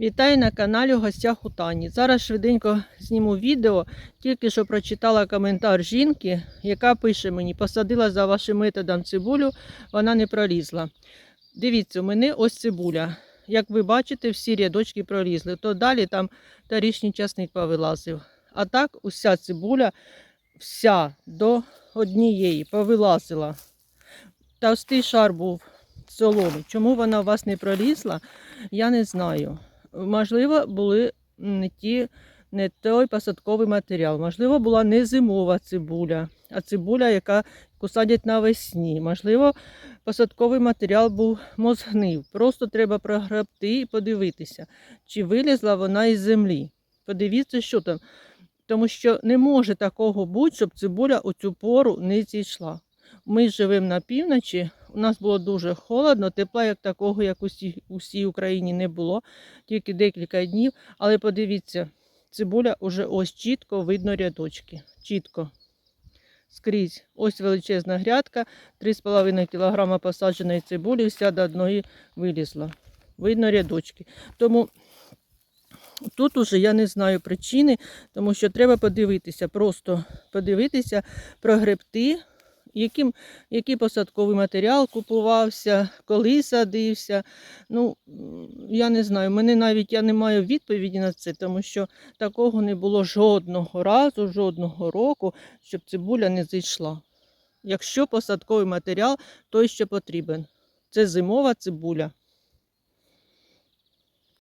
Вітаю на каналі в гостях у Тані. Зараз швиденько зніму відео. Тільки що прочитала коментар жінки, яка пише мені: посадила за вашим методом цибулю, вона не пролізла. Дивіться, у мене ось цибуля. Як ви бачите, всі рядочки пролізли. То далі там торічний часник повилазив. А так уся цибуля, вся до однієї повилазила. Товстий шар був соломи. Чому вона у вас не пролізла, я не знаю. Можливо, були не ті, не той посадковий матеріал. Можливо, була не зимова цибуля, а цибуля, яка садять навесні. Можливо, посадковий матеріал був мозгнив. Просто треба прогребти і подивитися, чи вилізла вона із землі. Подивіться, що там. Тому що не може такого бути, щоб цибуля у цю пору не зійшла. Ми живемо на півночі, у нас було дуже холодно, тепла як такого, як у всій, у всій Україні не було, тільки декілька днів. Але подивіться, цибуля уже ось чітко видно рядочки. Чітко. Скрізь. Ось величезна грядка, 3,5 кг посадженої цибулі, вся до одної вилізла. Видно рядочки. Тому тут уже я не знаю причини, тому що треба подивитися, просто подивитися, прогребти яким, який посадковий матеріал купувався, коли садився. Ну, я не знаю, мене навіть я не маю відповіді на це, тому що такого не було жодного разу, жодного року, щоб цибуля не зійшла. Якщо посадковий матеріал, той що потрібен. Це зимова цибуля.